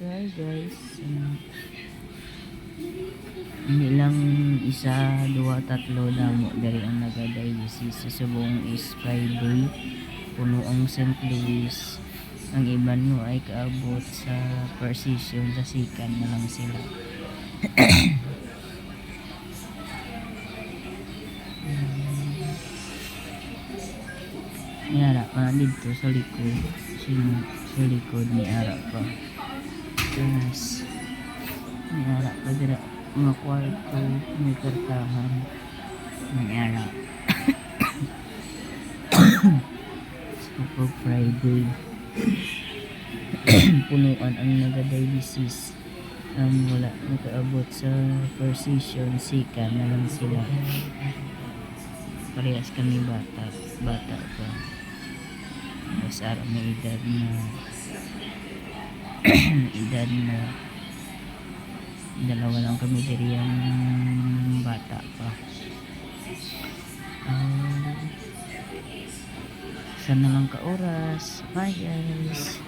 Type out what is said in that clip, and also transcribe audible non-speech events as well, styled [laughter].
Hi guys. Um, hindi lang isa, dua, tatlo damo dari ang nagadialysis sa subong is Friday. Puno ang St. Louis. Ang iban mo ay kaabot sa precision sa sikan na lang sila. Ni Ara pa dito sa likod. Sino sa likod ni Ara pa. Yes. Ni Ara pa dira mga kwarto, may kartahan. Ni Ara. so pag Friday, punuan ang nagadialysis. Um, wala nakaabot sa precision, sika na lang sila. Parehas kami bata, bata pa. Mas araw may edad na [clears throat] edad na dalawa lang kami diri ang bata pa. Um, sana lang ka oras. Bye guys.